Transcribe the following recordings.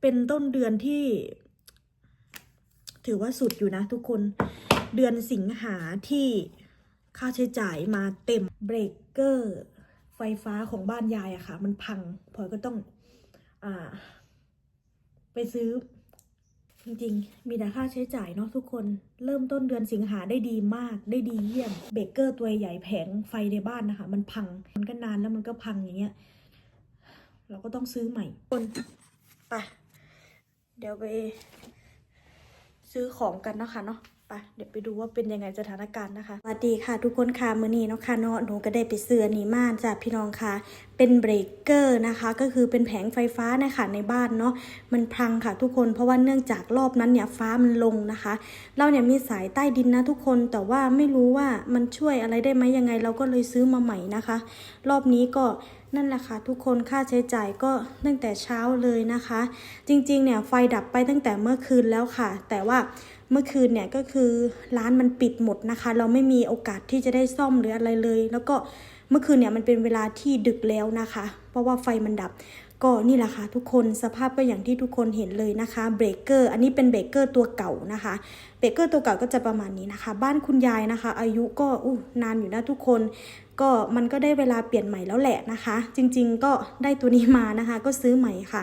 เป็นต้นเดือนที่ ถือว่าสุดอยู่นะทุกคน เดือนสิงหาที่ค่าใช้จ่ายมาเต็มเบรกเกอร์ไฟฟ้าของบ้านยายอะค่ะ มันพังพลอยก็ต้องอ่า ไปซื้อ จริงๆ มีแต่ค่าใช้จ่ายเนาะทุกคน เริ่มต้นเดือนสิงหาได้ดีมาก ได้ดีเยี่ยม เบรกเกอร์ตัวใหญ่แผงไฟในบ้านนะคะ มันพัง มันก็นานแล้วมันก็พังอย่างเงี้ย เราก็ต้องซื้อใหม่คนไป เดี๋ยวไปซื้อของกันนะคะเนาะไปเดี๋ยวไปดูว่าเป็นยังไงสถานการณ์นะคะสวัสดีค่ะ ทุกคนค่ะมื้อนี้เนาะค่ะเนาะหนูก็ได้ไปซื้อนนี้มาจากพี่น้องค่ะ เป็นเบรกเกอร์นะคะ ก็คือเป็นแผงไฟฟ้านะคะในบ้านเนาะมันพังค่ะทุกคนเพราะว่าเนื่องจากรอบนั้นเนี่ยฟ้ามันลงนะคะ เราเนี่ยมีสายใต้ดินนะทุกคนแต่ว่าไม่รู้ว่ามันช่วยอะไรได้ไหมยังไง เราก็เลยซื้อมาใหม่นะคะ รอบนี้ก็ นั่นแหละค่ะทุกคนค่าใช้จ่ายก็ตั้งแต่เช้าเลยนะคะ จริงๆเนี่ยไฟดับไปตั้งแต่เมื่อคืนแล้วค่ะ แต่ว่าเมื่อคืนเนี่ยก็คือร้านมันปิดหมดนะคะ เราไม่มีโอกาสที่จะได้ซ่อมหรืออะไรเลย แล้วก็เมื่อคืนเนี่ยมันเป็นเวลาที่ดึกแล้วนะคะ เพราะว่าไฟมันดับ ก็นี่แหละค่ะทุกคนสภาพก็อย่างที่ทุกคนเห็นเลยนะคะเบรกเกอร์อันนี้เป็นเบรกเกอร์ตัวเก่านะคะเบรกเกอร์ตัวเก่าก็จะประมาณนี้นะคะ บ้านคุณยายนะคะ อายุก็อู้นานอยู่นะทุกคน ก็มันก็ได้เวลาเปลี่ยนใหม่แล้วแหละนะคะ จริงๆก็ได้ตัวนี้มานะคะ ก็ซื้อใหม่ค่ะ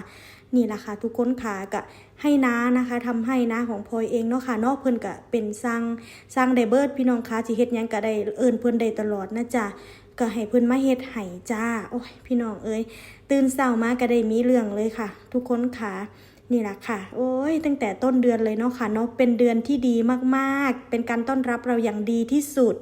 นี่แหละค่ะทุกคนค่ะกะให้น้านะคะทำให้น้าของพลอยเองเนาะค่ะนอกเพิ่นกะเป็นสร้างสร้างไดเบิร์ดพี่น้องคะสิเฮ็ดยังก็ได้เอิ้นเพิ่นได้ตลอดนะจ๊ะก็ให้เพิ่นมาเฮ็ดให้จ้า โอ้ยพี่น้องเอ้ยตื่นเช้ามาก็ได้มีเรื่องเลยค่ะ ทุกคนค่ะ นี่แหละค่ะ โอ้ย ตั้งแต่ต้นเดือนเลยเนาะค่ะเนาะ เป็นเดือนที่ดีมากๆ เป็นการต้อนรับเราอย่างดีที่สุด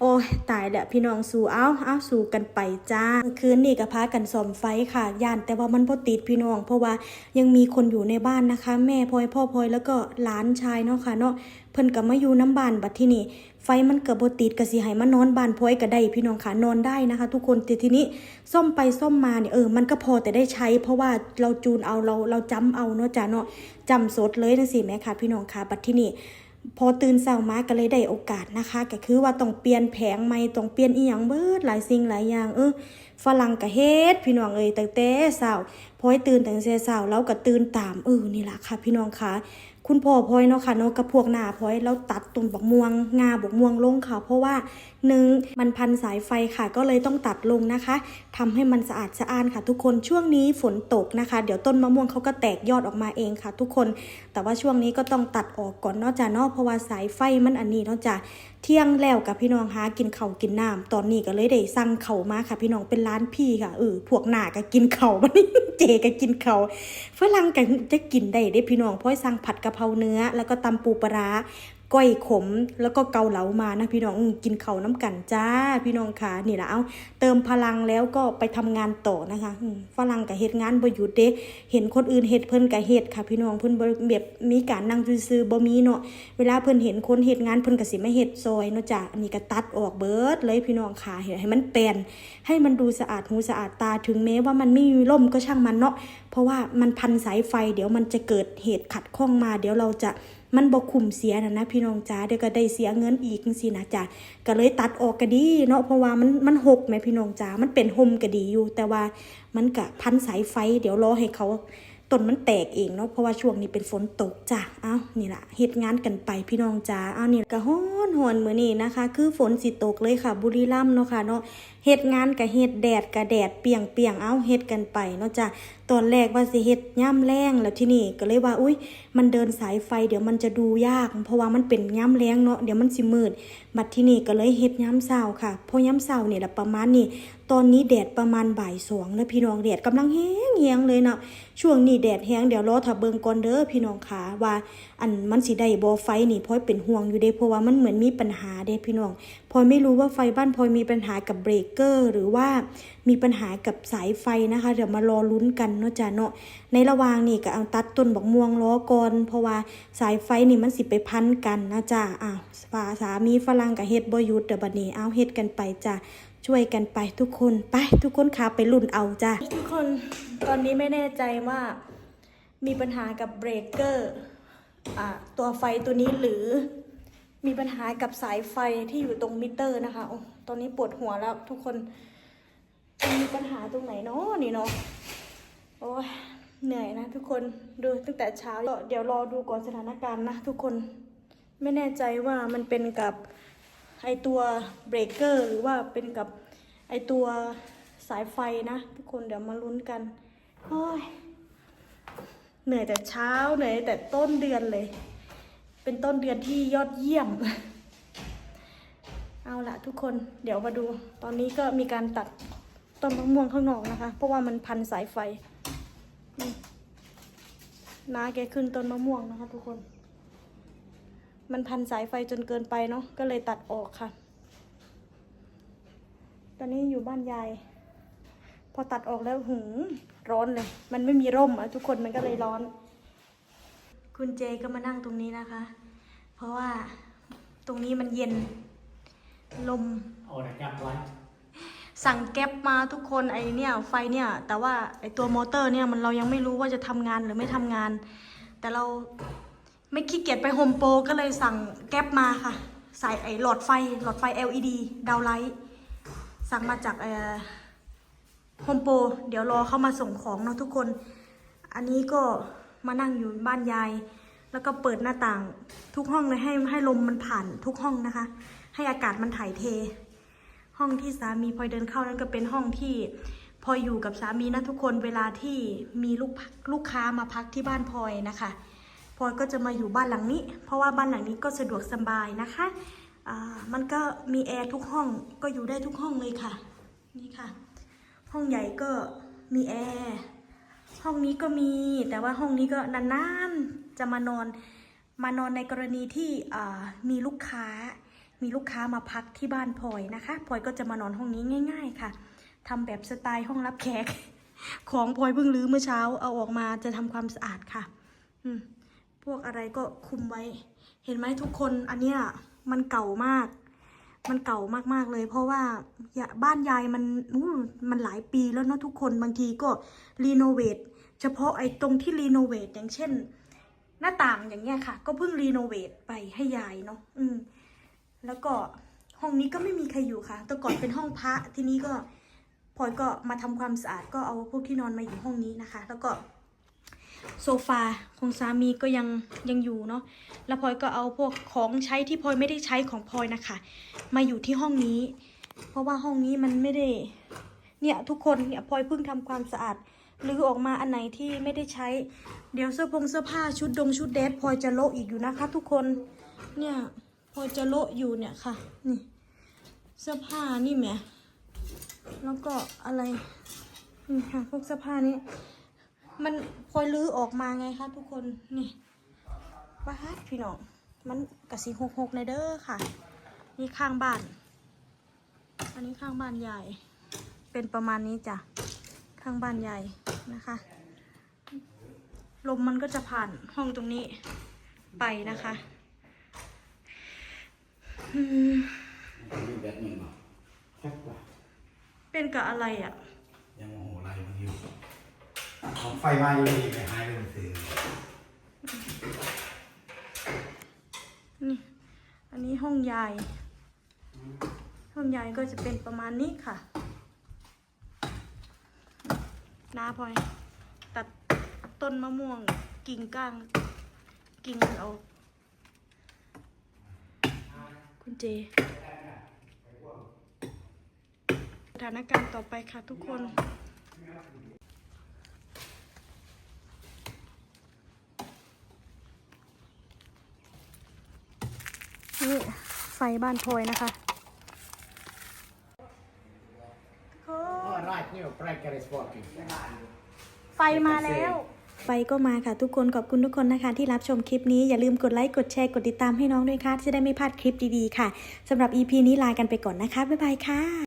โอ้ย ตายแล้วพี่น้องสู่เอาเอาสู่กันไปจ้า คืนนี่ก็พากันซ่อมไฟค่ะ ย่านแต่ว่ามันบ่ติดพี่น้อง เพราะว่ายังมีคนอยู่ในบ้านนะคะ แม่พลอยพ่อพลอยแล้วก็หลานชายเนาะค่ะเนาะ เพิ่นก็มาอยู่น้ำบ้านบัดที่นี่ไฟมันเก็บ่ติดก็สิให้มานนอนบานพลอยก็ได้พี่น้องค่ะนอนได้นะคะ ทุกคนแต่ทีนี้ซ่อมไปซ่อมมาเนี่ยเออมันก็พอแต่ได้ใช้ เพราะว่าเราจูนเอาเราเราจำเอาเนาะจ้าเนาะจำสดเลยจังซี่แหมค่ะ พี่น้องค่ะบัดที่นี่พอตื่นเช้ามาก็เลยได้โอกาสนะคะก็คือว่าต้องเปลี่ยนแผงใหม่ต้องเปลี่ยนอีหยังเบิดหลายสิ่งหลายอย่างเออฝรั่งก็เฮ็ดพี่น้องเอ้ยตั้งแต่เช้าพอยตื่นตั้งแต่เช้าแล้วก็ตื่นตามเออนี่ล่ะค่ะ พี่น้องค่ะ คุณพ่อพลอยเนาะค่ะเนาะกับพวกหน้าพลอยแล้วตัดต้นบักม่วงงาบักม่วงลงค่ะ เพราะว่าหนึ่งมันพันสายไฟค่ะ ก็เลยต้องตัดลงนะคะทำให้มันสะอาดสะอ้านค่ะ ทุกคนช่วงนี้ฝนตกนะคะ เดี๋ยวต้นมะม่วงเขาก็แตกยอดออกมาเองค่ะ ทุกคน แต่ว่าช่วงนี้ก็ต้องตัดออกก่อนเนอกจากเนอกเพราะว่าสายไฟมันอันนี้เนอกจากเที่ยงแล้วกับพี่น้องหากินเขากินน้ำตอนนี้ก็เลยได้สั่งเขามาค่ะ พี่น้องเป็นร้านพี่ค่ะเออพวกหนาก็กินเขาวบันี้เจก็กินเขาฝรั่งก็จะกินได้เด้พี่น้องเพราะสั่งผัดกะเพราเนื้อ แล้วก็ตำปูปลาร้า ก้อยขมแล้วก็เกาเหลามานะพี่น้องกินเขาน้ำกันจ้า พี่น้องค่ะนี่ละเอาเติมพลังแล้วก็ไปทำงานต่อนะคะฝรั่งกับเฮ็ดงานบ่หยุดเด้เห็นคนอื่นเฮ็ดเพิ่นกับเฮ็ดค่ะ พี่น้องเพิ่นบ่แบบมีการนั่งซื่อบ่มีเนาะเวลาเพิ่นเห็นคนเฮ็ดงานเพิ่นก็สิมาเฮ็ดซอยเนาะจ้ะอันนี้ก็ตัดออกเบิดเลยพี่น้องค่ะให้มันแปลนให้มันดูสะอาดหูสะอาดตาถึงแม้ว่ามันไม่มีร่มก็ช่างมันเนาะ ราะว่ามันพันสายไฟ เดี๋ยวมันจะเกิดเหตุขัดข้องมา เดี๋ยวเราจะมันบกคุมเสียนะนะพี่น้องจ้าเดี๋ยวก็ได้เสียเงินอีกสินะจ้าก็เลยตัดออกก็ดีเนาะเพราะว่ามันมันหกไหมพี่น้องจ้ามันเป็นห่มก็ดีอยู่ แต่ว่ามันกะพันสายไฟ เดี๋ยวรอให้เขาต้นมันแตกเองเนาะเพราะว่าช่วงนี้เป็นฝนตกจ้าเอ้านี่แหละเฮ็ดงานกันไปพี่น้องจ้าเอ้านี่ก็ฮ้อนหอนมือนี้นะคะ คือฝนสิตกเลยค่ะ บุรีรัมย์เนาะค่ะเนาะเฮ็ดงานกับเฮ็ดแดดกับแดดเปียงเปียงเอ้าเฮ็ดกันไปเนาะจ้า ตอนแรกว่าสิเฮ็ดย่ำแรงแล้วที่นี่ก็เลยว่าอุ้ยมันเดินสายไฟเดี๋ยวมันจะดูยาก เพราะว่ามันเป็นย้ำแรงเนาะเดี๋ยวมันสิมืด บัดที่นี่ก็เลยเฮ็ดย้ำเช้าค่ะเพราะย้ำเช้าเนี่ยละประมาณนี้ตอนนี้แดดประมาณบ่ายสองแล้วพี่น้องแดดกำลังแห้งแห้งเลยเนาะช่วงนี้แดดแห้งเดี๋ยวรอถ้าเบิงก่อนเด้อพี่น้องค่ะว่า อันมันสิได้บ่ไฟนี่พลอยเป็นห่วงอยู่เด้เพราะว่ามันเหมือนมีปัญหาเด้พี่น้องพลอยไม่รู้ว่าไฟบ้านพลอยมีปัญหากับเบรกเกอร์หรือว่ามีปัญหากับสายไฟนะคะ เดี๋ยวมารอลุ้นกันเนาะจ้ะเนาะในระหว่างนี่ก็เอาตัดต้นบักม่วงล้อก่อนเพราะว่าสายไฟนี่มันสิไปพันกันนะจ้าอ้าวฝาสามีฝรั่งกับเฮ็ดบ่หยุดเดี๋ยวบัดนี้เอาเฮ็ดกันไปจ้าช่วยกันไปทุกคนไปทุกคนขาไปลุ่นเอาจ้าทุกคนตอนนี้ไม่แน่ใจว่ามีปัญหากับเบรกเกอร์อ่าตัวไฟตัวนี้หรือมีปัญหากับสายไฟที่อยู่ตรงมิเตอร์นะคะโอ้ตอนนี้ปวดหัวแล้วทุกคน มีปัญหาตรงไหนเนาะนี่เนาะ โอ้ยเหนื่อยนะทุกคนดูตั้งแต่เช้าก็เดี๋ยวรอดูก่อนสถานการณ์นะทุกคนไม่แน่ใจว่ามันเป็นกับไอตัวเบรกเกอร์หรือว่าเป็นกับไอตัวสายไฟนะทุกคนเดี๋ยวมาลุ้นกันโอ้ยเหนื่อยแต่เช้าเหนื่อยแต่ต้นเดือนเลย เป็นต้นเดือนที่ยอดเยี่ยม เอาละทุกคนเดี๋ยวมาดู ตอนนี้ก็มีการตัดต้นมะม่วงข้างนอกนะคะ เพราะว่ามันพันสายไฟ นี่น้าแกขึ้นต้นมะม่วงนะคะทุกคน มันพันสายไฟจนเกินไปเนาะก็เลยตัดออกค่ะ ตอนนี้อยู่บ้านยาย พอตัดออกแล้วหืมร้อนเลย มันไม่มีร่มอะทุกคนมันก็เลยร้อน คุณเจก็มานั่งตรงนี้นะคะ เพราะว่าตรงนี้มันเย็นลมเอาแต่จับไว้ สั่งแก๊ปมาทุกคนไอเนี่ยไฟเนี่ยแต่ว่าไอตัวมอเตอร์เนี่ยมันเรายังไม่รู้ว่าจะทำงานหรือไม่ทำงาน แต่เราไม่ขี้เกียจไปโฮมโปรก็เลยสั่งแก๊ปมาค่ะ ใส่ไอหลอดไฟหลอดไฟ LED ดาวไลท์สั่งมาจากเอ่อโฮมโปรเดี๋ยวรอเข้ามาส่งของเนาะทุกคน อันนี้ก็มานั่งอยู่บ้านยาย แล้วก็เปิดหน้าต่างทุกห้องเลยให้ให้ลมมันผ่านทุกห้องนะคะ ให้อากาศมันถ่ายเท ห้องที่สามีพลอยเดินเข้านั่นก็เป็นห้องที่พลอยอยู่กับสามีนะทุกคนเวลาที่มีลูกลูกค้ามาพักที่บ้านพลอยนะคะพลอยก็จะมาอยู่บ้านหลังนี้ เพราะว่าบ้านหลังนี้ก็สะดวกสบายนะคะมันก็มีแอร์ทุกห้องก็อยู่ได้ทุกห้องเลยค่ะนี่ค่ะ ห้องใหญ่ก็มีแอร์ห้องนี้ก็มีแต่ว่าห้องนี้ก็นานๆจะมานอนมานอนในกรณีที่มีลูกค้า มีลูกค้ามาพักที่บ้านพลอยนะคะพลอยก็จะมานอนห้องนี้ง่าย ๆ ค่ะทำแบบสไตล์ห้องรับแขก ของพลอยเพิ่งรื้อเมื่อเช้า เอาออกมาจะทำความสะอาดค่ะ อืมพวกอะไรก็คุมไว้ เห็นไหมทุกคนอันเนี้ยมันเก่ามาก มันเก่ามากๆเลย เพราะว่าบ้านยายมันอู้มันหลายปีแล้วเนาะทุกคนบางทีก็รีโนเวทเฉพาะไอ้ตรงที่รีโนเวทอย่างเช่น หน้าต่างอย่างเงี้ยค่ะ ก็เพิ่งรีโนเวทไปให้ยายเนาะอืม แล้วก็ห้องนี้ก็ไม่มีใครอยู่ค่ะ แต่ก่อนเป็นห้องพระ ทีนี้ก็พลอยก็มาทำความสะอาดก็เอาพวกที่นอนมาอยู่ห้องนี้นะคะ แล้วก็โซฟาของสามีก็ยังยังอยู่เนาะ แล้วพลอยก็เอาพวกของใช้ที่พลอยไม่ได้ใช้ของพลอยนะคะ มาอยู่ที่ห้องนี้ เพราะว่าห้องนี้มันไม่ได้ เนี่ยทุกคนเนี่ยพลอยเพิ่งทำความสะอาดหรือออกมาอันไหนที่ไม่ได้ใช้ เดี๋ยวเสื้อผงเสื้อผ้าชุดดงชุดเดทพลอยจะโละอีกอยู่นะคะ ทุกคน เนี่ย อจะโละอยู่เนี่ยค่ะ นี่เสื้อผ้านี่แหมแล้วก็อะไรนี่ค่ะพวกเสื้อผ้านี้ มันพลอยลื้อออกมาไงคะทุกคนนี่ว้าดพี่น้องมันกระสีหกหกในเด้อค่ะ นี่ข้างบ้าน อันนี้ข้างบ้านใหญ่ เป็นประมาณนี้จ้ะข้างบ้านใหญ่นะคะ ลมมันก็จะผ่านห้องตรงนี้ไปนะคะ อืมมีแบบหนึ่งเหรอแค่ว่าเป็นกับอะไรอะ ยังโมโหอะไรมันอยู่ของไฟมาอยู่นี่ไปหายเลยมันซื้อนี่ อันนี้ห้องยาย ห้องยายก็จะเป็นประมาณนี้ค่ะน้าพลอยตัดต้นมะม่วงกิ่งก้าง กิ่งมันออก คุณเจ สถานการณ์ต่อไปค่ะทุกคน นี่ไฟบ้านพลอยนะคะ right now breaker is working ไฟมาแล้ว ไฟก็มาค่ะทุกคนขอบคุณทุกคนนะคะ ที่รับชมคลิปนี้อย่าลืมกดไลค์กดแชร์กดติดตามให้น้องด้วยค่ะจะได้ไม่พลาดคลิปดีๆค่ะสำหรับ EP นี้ลากันไปก่อนนะคะบ๊ายบายค่ะ